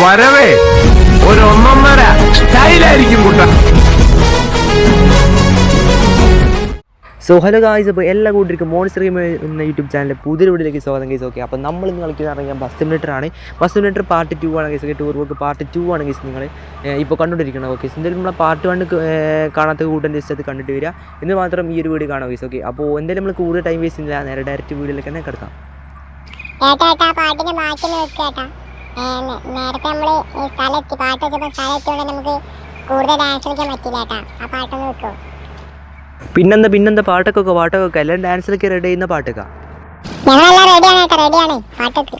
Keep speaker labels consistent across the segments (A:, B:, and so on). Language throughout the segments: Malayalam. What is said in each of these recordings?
A: വരവേ. ഒരു ഒന്നൊന്നര സ്റ്റൈലായിരിക്കും കുട്ട.
B: സോ ഹലോ ഗായ്സ് അപ്പോൾ എല്ലാ കൂട്ടർക്കും മോൺസ്റ്റർ ഗെയിം എന്ന യൂട്യൂബ് ചാനലിൽ പുതിയ വീട്ടിലേക്ക് സ്വാഗതം ഗൈസ് ഓക്കെ അപ്പോൾ നമ്മൾ ഇന്ന് കളിക്കുന്ന പറഞ്ഞാൽ ബസ് സിമുലേറ്റർ ആണ്. ബസ് സിമുലേറ്റർ പാർട്ട് ടു ആണ് guys tour work part two ആണ് ഗൈസ് നിങ്ങൾ ഇപ്പോൾ കണ്ടുകൊണ്ടിരിക്കണം ഓക്കെ എന്തായാലും നമ്മളെ പാർട്ട് വൺ കാണാത്ത കൂട്ടന്റെ ജസ്റ്റ് അത് കണ്ടിട്ട് വരിക. എന്ന് മാത്രം ഈ ഒരു വീഡിയോ കാണാം ഗൈസ് ഓക്കെ അപ്പോൾ എന്തായാലും നമ്മൾ കൂടുതൽ ടൈം വേസ്റ്റ് ഇല്ല നേരെ ഡയറക്റ്റ് വീഡിയോയിലേക്ക് തന്നെ കിടക്കാം.
C: പാട്ടിന് മാറ്റി നേരത്തെ നമ്മൾ ഈ സ്ഥലത്തി പാട്ട് വെച്ചപ്പോ സ്ഥലത്തോടെ നമുക്ക് കൂടുതൽ ഡാൻസ് കളിക്കാൻ പറ്റില്ല കേട്ടോ. ആ പാട്ട് വെക്കോ.
B: പിന്നെന്താ പിന്നെന്താ പാട്ടൊക്കെ പാട്ടൊക്കെ എല്ലാം ഡാൻസിലൊക്കെ റെഡി ചെയ്യുന്ന പാട്ടൊക്കെ.
C: ഞങ്ങളെല്ലാം റെഡിയാണ് കേട്ടോ റെഡിയാണ് പാട്ടൊക്കെ.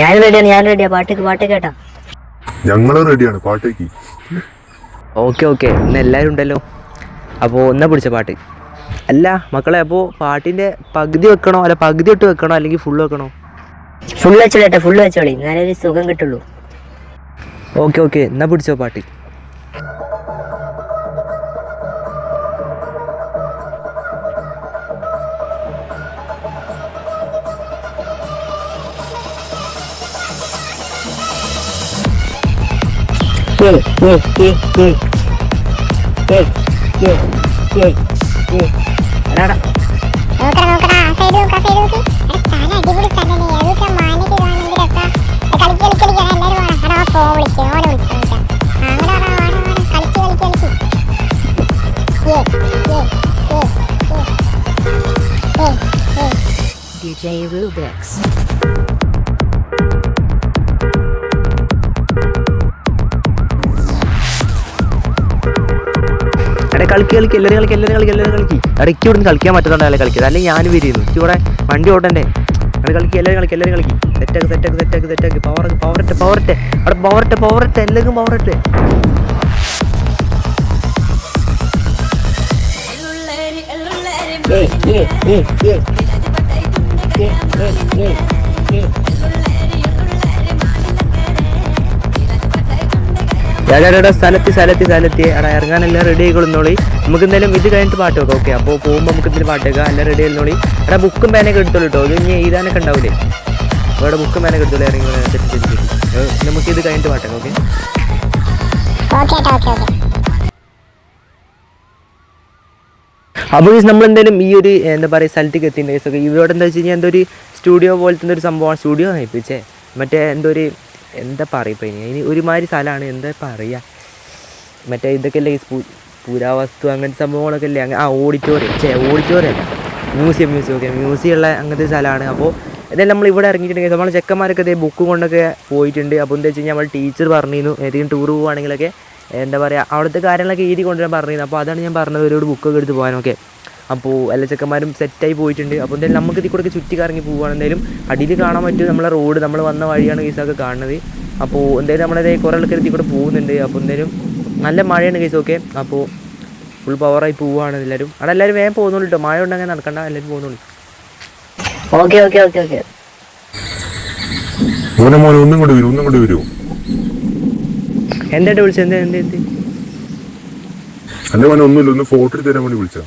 D: ഞാൻ റെഡിയാണ് ഞാൻ റെഡിയാ പാട്ടൊക്കെ പാട്ട് കേട്ടാ.
E: ഞങ്ങൾ റെഡിയാണ് പാട്ടേക്ക്.
B: ഓക്കെ ഓക്കെ ഇന്ന് എല്ലാവരും ഉണ്ടല്ലോ. അപ്പോൾ ഒന്നാ പിടിച്ച പാട്ട്. അല്ല മക്കളെ അപ്പോൾ പാട്ടിന്റെ പകുതി വെക്കണോ അല്ല പകുതി ഇട്ട് വെക്കണോ അല്ലെങ്കിൽ ഫുൾ വെക്കണോ?
D: ഫുൾ വെച്ചോളി ഫുള്ള് വെച്ചോളി എന്നാലേ ഒരു സുഖം കിട്ടുള്ളൂ
B: ഓക്കെ ഓക്കെ എന്നാ പിടിച്ചോ പാട്ട്
D: ഏ ഏ ഏ ഏ ഏ ഏ ഏ ഏ എടാ, എടാ.
C: നോക്കടാ സൈഡ് ഏ ഏ സൈഡ് നോക്ക് ഫോ വിളിക്കും ഓനെ വിളിക്കാം അങ്ങനെ കളിച്ച് കളിച്ച് കളിച്ച്
F: DJ Rubix.
B: എടാ കളിക്ക് കളിക്ക് എല്ലാവരും കളിക്ക് എല്ലാവരും കളിക്ക് എല്ലാവരും കളിക്ക്. ഇടയ്ക്ക് ഇവിടുന്ന് കളിക്കാൻ പറ്റുന്നുണ്ടല്ലേ കളിക്കുക അല്ലെങ്കിൽ ഞാൻ വിരിയുന്നു ഇവിടെ വണ്ടി ഓടണ്ടേ എടാ കളിക്കുക എല്ലാവരും കളിക്കുക എല്ലാവരും കളിക്കും. സെറ്റാക്ക് സെറ്റാക്ക് സെറ്റാക്ക് സെറ്റാക്ക് പവർ പവറട്ടെ പവറട്ടെ അവിടെ പവറട്ടെ പവറട്ടെ എല്ലാവർക്കും പവറട്ടെ സ്ഥലത്ത് സ്ഥലത്ത് സ്ഥലത്ത്. എടാ ഇറങ്ങാനെല്ലാം റെഡി ആയിക്കൊള്ളുന്നോളി. നമുക്ക് എന്തായാലും ഇത് കഴിഞ്ഞിട്ട് പാട്ട് വെക്കാം. ഓക്കെ അപ്പോൾ പോകുമ്പോൾ നമുക്ക് ഇതിൽ പാട്ട് വെക്കാം. എല്ലാം റെഡി ആയിരുന്നോളി. എടാ ബുക്കും പേനൊക്കെ എടുത്തോളൂ കേട്ടോ ഇത് ഇനി എഴുതാനൊക്കെ ഉണ്ടാവില്ലേ അപ്പോൾ ഇവിടെ ബുക്കും പേനൊക്കെ എടുത്തോളൂ. ഇറങ്ങി നമുക്ക് ഇത് കഴിഞ്ഞിട്ട് പാട്ട് വെക്കാം ഓക്കെ അപ്പോൾ നമ്മൾ എന്തായാലും ഈ ഒരു എന്താ പറയുക സ്ഥലത്തേക്ക് എത്തിയിട്ടുണ്ട് കേസൊക്കെ ഇവിടെ എന്താ വെച്ച് കഴിഞ്ഞാൽ എന്തോ ഒരു സ്റ്റുഡിയോ പോലത്തെ ഒരു സംഭവമാണ് സ്റ്റുഡിയോ നയിപ്പിച്ചേ മറ്റേ എന്തോ ഒരു എന്താ പറയുക ഇനി? ഒരുമാതിരി സ്ഥലമാണ്. എന്താ പറയുക മറ്റേ ഇതൊക്കെ അല്ലേ പുരാവസ്തു അങ്ങനത്തെ സംഭവങ്ങളൊക്കെ അല്ലേ അങ്ങനെ ആ ഓഡിറ്റോറിയം ചേ ഓഡിറ്റോറിയം അല്ല. മ്യൂസിയം മ്യൂസിയം ഓക്കെ മ്യൂസിയം ഉള്ള അങ്ങനത്തെ സ്ഥലമാണ്. അപ്പോൾ ഇതെല്ലാം നമ്മൾ ഇവിടെ ഇറങ്ങിയിട്ടുണ്ടെങ്കിൽ നമ്മൾ ചെക്കന്മാരൊക്കെ ഇതേ ബുക്ക് കൊണ്ടൊക്കെ പോയിട്ടുണ്ട്. അപ്പോൾ എന്താ വെച്ച് കഴിഞ്ഞാൽ നമ്മൾ ടീച്ചർ പറഞ്ഞിരുന്നു. ഏതെങ്കിലും ടൂർ പോകുവാണെങ്കിലൊക്കെ എന്താ പറയുക അവിടുത്തെ കാര്യങ്ങളൊക്കെ എഴുതി കൊണ്ടുവരാൻ പറഞ്ഞിരുന്നു. അപ്പോൾ അതാണ് ഞാൻ പറഞ്ഞത് ഒരു ബുക്കൊക്കെ എടുത്ത് പോകാനൊക്കെ അപ്പോൾ എല്ലാ ചെക്കന്മാരും സെറ്റായി പോയിട്ടുണ്ട്. അപ്പോൾ എന്തായാലും നമുക്ക് ഇതിൽ കൂടെ ചുറ്റി കറങ്ങി പോവുകയാണ് എന്തായാലും അടിയിൽ കാണാൻ പറ്റും നമ്മളെ റോഡ് നമ്മൾ വന്ന വഴിയാണ് കേസൊക്കെ കാണുന്നത്. അപ്പോൾ എന്തായാലും നമ്മളതേ കുറേ ആൾക്കാർ ഇതിൽ കൂടെ പോകുന്നുണ്ട്. അപ്പോൾ എന്തായാലും നല്ല മഴയാണ് കേസ് ഓക്കെ അപ്പോൾ ഫുൾ പവറായി പോവുകയാണ് എല്ലാവരും അവിടെ എല്ലാവരും വേഗം പോകുന്നുള്ളൂ കേട്ടോ മഴ ഉണ്ടെങ്കിൽ നടക്കണ്ട എല്ലാവരും പോകുന്നുള്ളൂ.
D: ഓക്കെ ഓക്കെ ഓക്കെ ഓക്കെ
E: മോനെ മോനെ ഒന്നും കൊണ്ട് വരൂ ഒന്നും കൊണ്ട് വരൂ.
B: എന്തായിട്ട് വിളിച്ചത്? എന്താ എന്താ എന്ത്?
E: എന്റെ മോനെ ഒന്നുമില്ല ഒന്ന് ഫോട്ടോ എടുത്ത് തരാൻ വേണ്ടി വിളിച്ചാ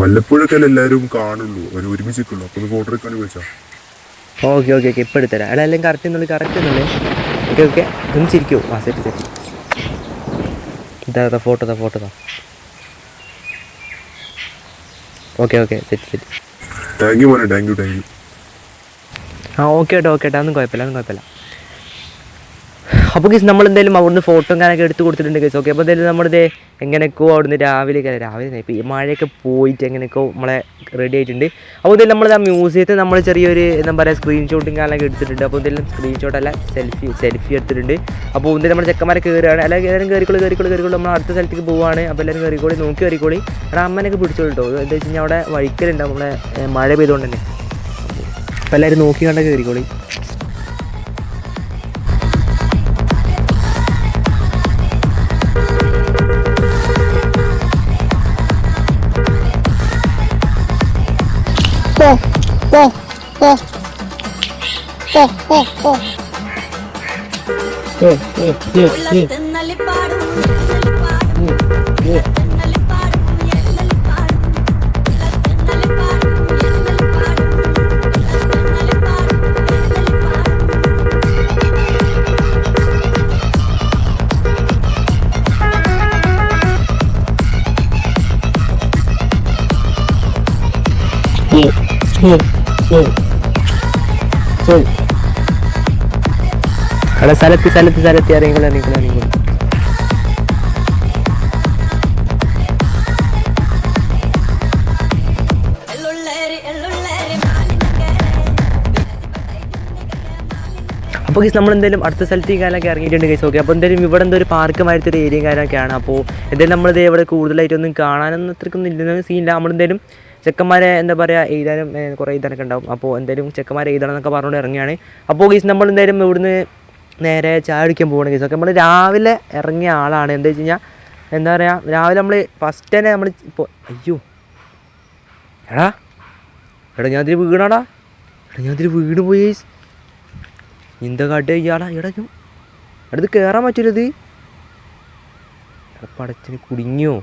E: വല്ലപ്പോഴൊക്കെ അല്ലേ എല്ലാവരും കാണുള്ളൂ ഒരു ഒരുമിച്ചിട്ടുള്ളൂ അപ്പൊ ഒന്ന് ഫോട്ടോ എടുക്കാൻ വിളിച്ചാ
B: ഓക്കെ ഓക്കെ ഓക്കെ ഇപ്പോൾ എടുത്തരാം. എടാ എല്ലാം കറക്റ്റ് എന്നുള്ളൂ കറക്റ്റ് എന്നുള്ളേ ഓക്കെ ഓക്കെ ഒന്ന് ചിരിക്കോ. ആ സെറ്റ് സെറ്റ് ഇതാ ഫോട്ടോ താ ഫോട്ടോ താ okay okay set set
E: thank you മോനെ താങ്ക് യു താങ്ക് യു
B: ആ ഓക്കെ കേട്ടോ ഓക്കെ കേട്ടോ ഒന്നും കുഴപ്പമില്ല ഒന്നും കുഴപ്പമില്ല. അപ്പോൾ ഗീസ് നമ്മൾ എന്തായാലും അവിടുന്ന് ഫോട്ടോ അങ്ങനെയൊക്കെ എടുത്ത് കൊടുത്തിട്ടുണ്ട് ഗീസ് ഓക്കെ അപ്പോൾ എന്തായാലും നമ്മളിത് എങ്ങനെയൊക്കെയോ അവിടുന്ന് രാവിലെ രാവിലെ ഇപ്പോൾ ഈ മഴയൊക്കെ പോയിട്ട് എങ്ങനെയൊക്കെയോ നമ്മളെ റെഡി ആയിട്ടുണ്ട്. അപ്പോൾ എന്തായാലും നമ്മൾ ആ മ്യൂസിയത്തെ നമ്മൾ ചെറിയൊരു എന്താ പറയുക സ്ക്രീൻഷോട്ടും കാണാനൊക്കെ എടുത്തിട്ടുണ്ട്. അപ്പോൾ എന്തായാലും സ്ക്രീൻഷോട്ട് അല്ല സെൽഫി സെൽഫി എടുത്തിട്ടുണ്ട്. അപ്പോൾ എന്തായാലും നമ്മുടെ ചെക്കന്മാരെ കയറുകയാണ് അല്ലെങ്കിൽ എല്ലാവരും കയറിക്കോളി കയറിക്കോളി കയറിക്കോളി നമ്മൾ അടുത്ത സ്ഥലത്തേക്ക് പോവുകയാണ് അപ്പോൾ എല്ലാവരും കയറിക്കോളി നോക്കി കയറിക്കോളി അവിടെ അമ്മനൊക്കെ പിടിച്ചോളൂ എന്താ വെച്ച് കഴിഞ്ഞാൽ അവിടെ വഴിക്കലുണ്ടാവും നമ്മളെ മഴ പെയ്തുകൊണ്ട് തന്നെ. അപ്പോൾ എല്ലാവരും നോക്കി കണ്ട കയറിക്കോളി
C: Oh, oh. Oh, oh, oh. Eh,
D: eh, eh, eh. Eh. Yeah. ഏയ്.
B: അവിടെ സ്ഥലത്ത് സ്ഥലത്ത് സ്ഥലത്ത് ഇറങ്ങിക്കോളൂ ഇറങ്ങിക്കോളൂ ഇറങ്ങിക്കോളൂ അപ്പോൾ ഗൈസ് നമ്മൾ എന്തായാലും അടുത്ത സ്ഥലത്തേക്ക് കാലൊക്കെ ഇറങ്ങിയിട്ടുണ്ട് ഗൈസ് ഓക്കെ അപ്പോൾ എന്തായാലും ഇവിടെ എന്തോ ഒരു പാർക്ക് മാറ്റി ഒരു ഏരിയയും കാര്യമൊക്കെയാണ് അപ്പോൾ എന്തായാലും നമ്മളിത് ഇവിടെ കൂടുതലായിട്ടൊന്നും കാണാനൊന്നും അത്രക്കൊന്നും ഇല്ലെന്ന് സീനില്ല നമ്മളെന്തായാലും ചെക്കന്മാരെ എന്താ പറയുക എഴുതാനും കുറേ എഴുതാനൊക്കെ ഉണ്ടാവും. അപ്പോൾ എന്തായാലും ചെക്കന്മാരെ എഴുതണം എന്നൊക്കെ പറഞ്ഞുകൊണ്ട് ഇറങ്ങിയാണ് അപ്പോൾ ഗീസ് നമ്മൾ എന്തായാലും ഇവിടുന്ന് നേരെ ചായ കുടിക്കാൻ പോകണം ഗീസ് ഒക്കെ നമ്മൾ രാവിലെ ഇറങ്ങിയ ആളാണ്. എന്താ വെച്ച് കഴിഞ്ഞാൽ എന്താ പറയുക രാവിലെ നമ്മൾ ഫസ്റ്റ് തന്നെ നമ്മൾ ഇപ്പോൾ അയ്യോ. എടാ എടാ ഞാൻ അതിൽ വീണാടാ. എടാ ഞാൻ അതിൽ വീണ് പോയി നിന്ത കാട്ടുക ഇയാളാ. എടാ അടുത്ത് കയറാൻ പറ്റരുത് പടച്ചിന് കുടുങ്ങിയോ.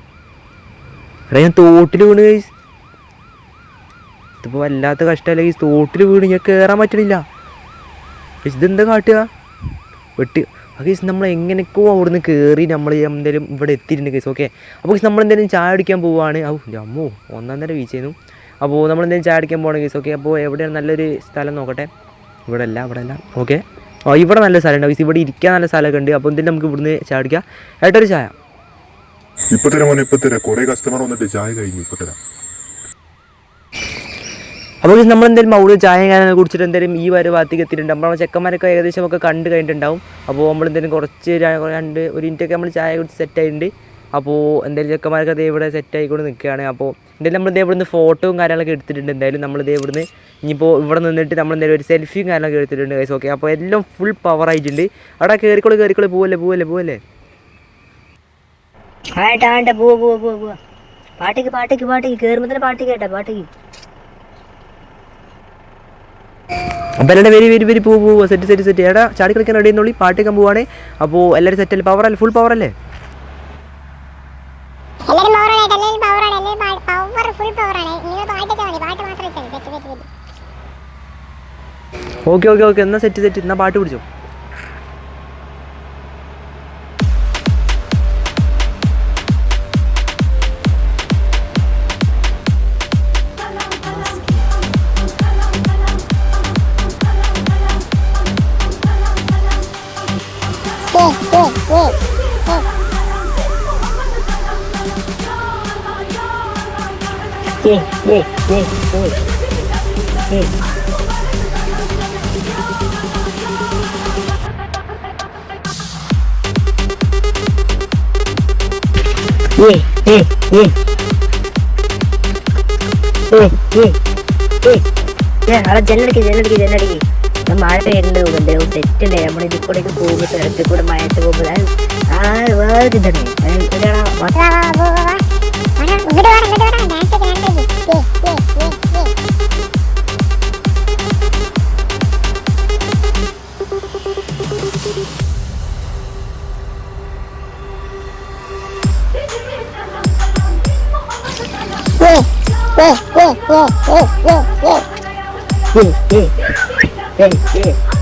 B: എടാ ഞാൻ തോട്ടിൽ വീണ് കൈസ് ഇതിപ്പോൾ വല്ലാത്ത കഷ്ടമല്ല ഈ തോട്ടിൽ വീണ് ഞാൻ കയറാൻ പറ്റണില്ല. ഇതെന്താ കാട്ടുക? വെട്ടി. ആ കേസ് നമ്മൾ എങ്ങനെയൊക്കെയോ അവിടുന്ന് കയറി നമ്മൾ എന്തേലും ഇവിടെ എത്തിയിട്ടുണ്ട് കേസ് ഓക്കെ അപ്പോൾ നമ്മൾ എന്തേലും ചായ അടിക്കാൻ പോവുകയാണ് ഔ അമ്മോ ഒന്നാം തരം വീഴ്ചയായിരുന്നു. അപ്പോൾ നമ്മൾ എന്തേലും ചായ അടിക്കാൻ പോകണം കേസ് ഓക്കെ അപ്പോൾ എവിടെയാണ് നല്ലൊരു സ്ഥലം നോക്കട്ടെ. ഇവിടെ അല്ല ഇവിടെ അല്ല ഓക്കെ ആ ഇവിടെ നല്ല സ്ഥലമുണ്ട് കേസ് ഇവിടെ ഇരിക്കാൻ നല്ല സ്ഥലമൊക്കെ ഉണ്ട്. അപ്പോൾ എന്തേലും നമുക്ക് ഇവിടുന്ന് ചായ അടിക്കാം ഏട്ടൊരു ചായ.
E: ഇപ്പൊ തരാം മോനെ ഇപ്പൊ തരാം. കുറെ കസ്റ്റമർ വന്നിട്ട് ചായ കഴിഞ്ഞു ഇപ്പൊ തരാം.
B: അപ്പോൾ നമ്മൾ എന്തെങ്കിലും അവിടെ ചായ കാനൊക്കെ കുടിച്ചിട്ട് എന്തായാലും ഈ വരെ ഭാഗത്തേക്ക് എത്തിയിട്ടുണ്ട്. നമ്മൾ ചെക്കന്മാരൊക്കെ ഏകദേശം ഒക്കെ കണ്ട് കഴിഞ്ഞിട്ടുണ്ടാവും. അപ്പോൾ നമ്മൾ എന്തെങ്കിലും കുറച്ച് രണ്ട് ഒരു മിനിറ്റൊക്കെ നമ്മൾ ചായ കുടിച്ച് സെറ്റ് ആയിട്ടുണ്ട്. അപ്പോൾ എന്തായാലും ചെക്കന്മാരൊക്കെ അതേ ഇവിടെ സെറ്റ് ആയിക്കൊണ്ട് നിൽക്കുകയാണ്. അപ്പോൾ എന്തായാലും നമ്മൾ ഇതേ ഇവിടുന്ന് ഫോട്ടോയും കാര്യങ്ങളൊക്കെ എടുത്തിട്ടുണ്ട്. എന്തായാലും നമ്മൾ ഇതേ ഇവിടുന്ന് ഇനിയിപ്പോൾ ഇവിടെ നിന്നിട്ട് നമ്മൾ എന്തായാലും ഒരു സെൽഫിയും കാര്യങ്ങളൊക്കെ എടുത്തിട്ടുണ്ട് ഗൈസ് ഓക്കെ അപ്പോൾ എല്ലാം ഫുൾ പവർ ആയിട്ടുണ്ട്. അവിടെ കയറിക്കോളി കയറിക്കോളി പോവല്ലേ പോവല്ലേ പോവല്ലേ?
D: പാട്ടിക്ക് പാട്ടിക്ക് പാട്ടിക്ക് കയറുമ്പോൾ തന്നെ പാട്ട് കേട്ടാ പാട്ടിക്ക്.
B: അപ്പോൾ എല്ലാവരും വെരി വെരി വെരി പൂ പോവുക സെറ്റ് സെറ്റ് സെറ്റ്. ഏടാ ചാടി കളിക്കാൻ റെഡി എന്നുള്ളി പാട്ടിക്കാൻ പോവാണ്. അപ്പോൾ എല്ലാവരും സെറ്റ് അല്ലേ? പവറല്ലേ ഫുൾ പവർ അല്ലേ? ഓക്കെ ഓക്കെ ഓക്കെ എന്നാൽ സെറ്റ് സെറ്റ് എന്നാൽ പാട്ട് പിടിച്ചോ?
C: ഓ ഓ ഓ ഓ
D: ഓ Whoa, whoa, whoa. Whoa, whoa, whoa. ഏ അവിടെ ജനലടിക്ക് ജനലടിക്ക് ജനലടിക്ക് മഴ വരുന്നുണ്ട് എന്തെങ്കിലും തെറ്റില്ലേ നമ്മൾ ഇതിൽ കൂടെ പോകുമ്പോൾ ഇടത്തിൽ കൂടെ മഴ പോകുമ്പോൾ ആ വേറെ ഇതാണ് 喂喂喂喂！
C: 喂喂喂喂喂喂！喂喂喂。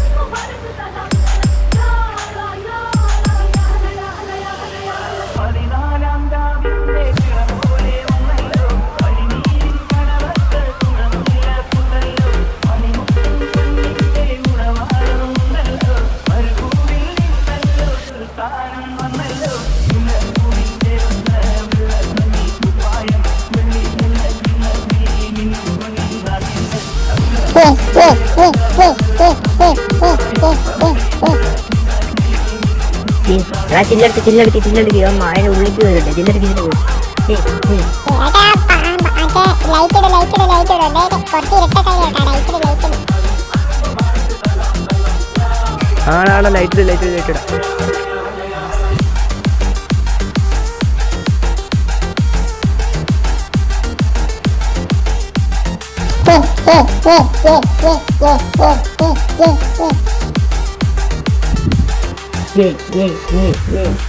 D: ആ ചില്ലടിച്ച് ചില്ലടിക്ക് ചില്ലടിക്ക്. അമ്മ മായ ഉള്ളിക്ക് വരുന്നുണ്ട്. ചില്ലടിക്ക് ചില്ലടിക്ക്.
C: മറ്റേ ലൈറ്റ് ലൈറ്റ് ലൈറ്റ് ഇടാം കുറച്ച് ഇരട്ട കൈ കേട്ടാ ലൈറ്റ് ഇട് ലൈറ്റ് ഇട്.
B: ആളാളെ
C: uou, uou, uou, uou.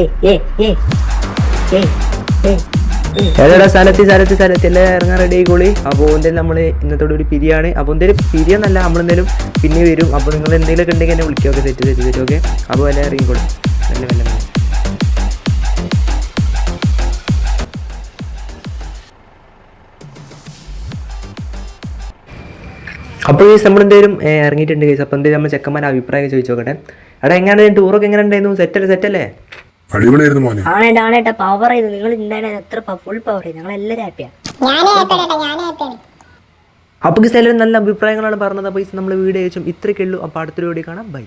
D: ഏയ്
B: സ്ഥലത്തി സ്ഥലത്തി സ്ഥലത്ത് എല്ലാം ഇറങ്ങാൻ റെഡി ആയിക്കോളി. അപ്പോൾ എന്തായാലും നമ്മൾ ഇന്നത്തോടെ ഒരു പിരിയാണ്. അപ്പോൾ എന്തായാലും പിരിയെന്നല്ല നമ്മളെന്തായാലും പിന്നെ വരും. അപ്പോൾ നിങ്ങൾ എന്തെങ്കിലുമൊക്കെ ഉണ്ടെങ്കിൽ എന്നെ വിളിക്കുക ഓക്കെ? തെറ്റ് തെറ്റ് തെറ്റ് ഓക്കെ? അപ്പോൾ എല്ലാം ഇറങ്ങിക്കോളി. നല്ല നല്ല അപ്പോൾ ഈ നമ്മൾ എന്തായാലും ഇറങ്ങിയിട്ടുണ്ട് കേസ് അപ്പോൾ എന്തേലും നമ്മൾ ചെക്കന്മാരുടെ അഭിപ്രായം ചോദിച്ചു നോക്കട്ടെ. എടാ എങ്ങനെയാണ് ടൂറൊക്കെ എങ്ങനെ ഉണ്ടായിരുന്നു? സെറ്റല്ലേ സെറ്റല്ലേ
E: അടിപൊളിയായിരുന്നു മോനെ.
D: ആണേട്ടാ ആണേട്ടാ പവർ ചെയ്തു നിങ്ങൾ എന്താണ് എത്ര ഫുൾ പവർ ചെയ്തു ഞങ്ങൾ എല്ലാവരും
C: ഹാപ്പിയാണ്
B: അപ്പോൾ നല്ല അഭിപ്രായങ്ങളാണ് പറഞ്ഞത്. അപ്പോൾ നമ്മൾ വീഡിയോ അയച്ചും ഇത്രയൊക്കെ ഉള്ളൂ. അപ്പോൾ അടുത്തൊരു വീഡിയോ കാണാം. ബൈ